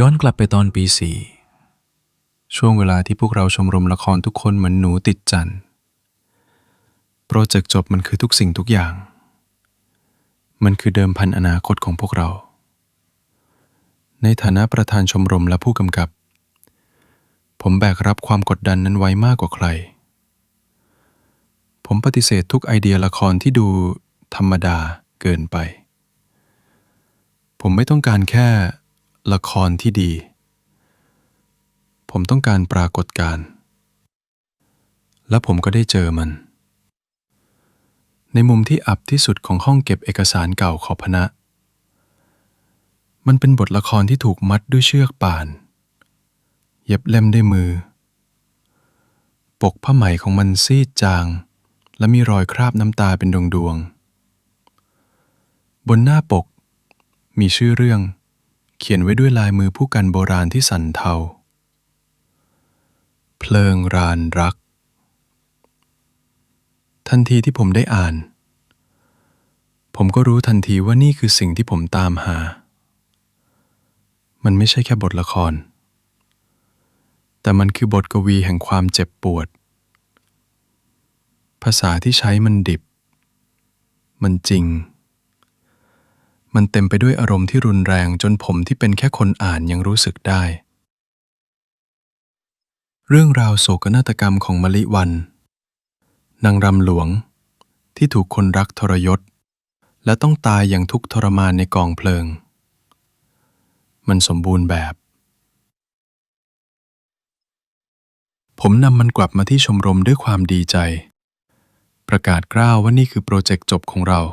ย้อนกลับไปตอนปีสี่ช่วงเวลาที่พวกเราชมรมละครทุกคนเหมือนหนูติดจันทร์โปรเจกต์จบมันคือทุกสิ่งทุกอย่าง มันคือเดิมพันอนาคตของพวกเรา ในฐานะประธานชมรมและผู้กำกับ ผมแบกรับความกดดันนั้นไว้มากกว่าใคร ผมปฏิเสธทุกไอเดียละครที่ดูธรรมดาเกินไป ผมไม่ต้องการแค่ ละครที่ดี ผมต้องการปรากฏการณ์และผมก็ได้เจอมัน ในมุมที่อับที่สุดของห้องเก็บเอกสารเก่าของพนะ มันเป็นบทละครที่ถูกมัดด้วยเชือกป่าน เย็บเล่มด้วยมือ ปกผ้าไหมของมันซีดจาง และมีรอยคราบน้ำตาเป็นดวงดวงๆบนหน้าปก มีชื่อเรื่อง เขียนไว้ด้วยลายมือผู้กันโบราณที่สันเทา เพลิงรานรัก ทันทีที่ผมได้อ่าน ผมก็รู้ทันทีว่านี่คือสิ่งที่ผมตามหา มันไม่ใช่แค่บทละคร แต่มันคือบทกวีแห่งความเจ็บปวด ภาษาที่ใช้มันดิบ มันจริง มันเต็มไปด้วยอารมณ์ที่รุนแรงจนผมที่เป็นแค่คนอ่านยังรู้สึกได้ เรื่องราวโศกนาฏกรรมของมะลิวัน นางรำหลวง ที่ถูกคนรักทรยศ และต้องตายอย่างทุกทรมานในกองเพลิง มันสมบูรณ์แบบ ผมนำมันกลับมาที่ชมรมด้วยความดีใจ ประกาศกล้าวว่านี่คือโปรเจกต์จบของเรา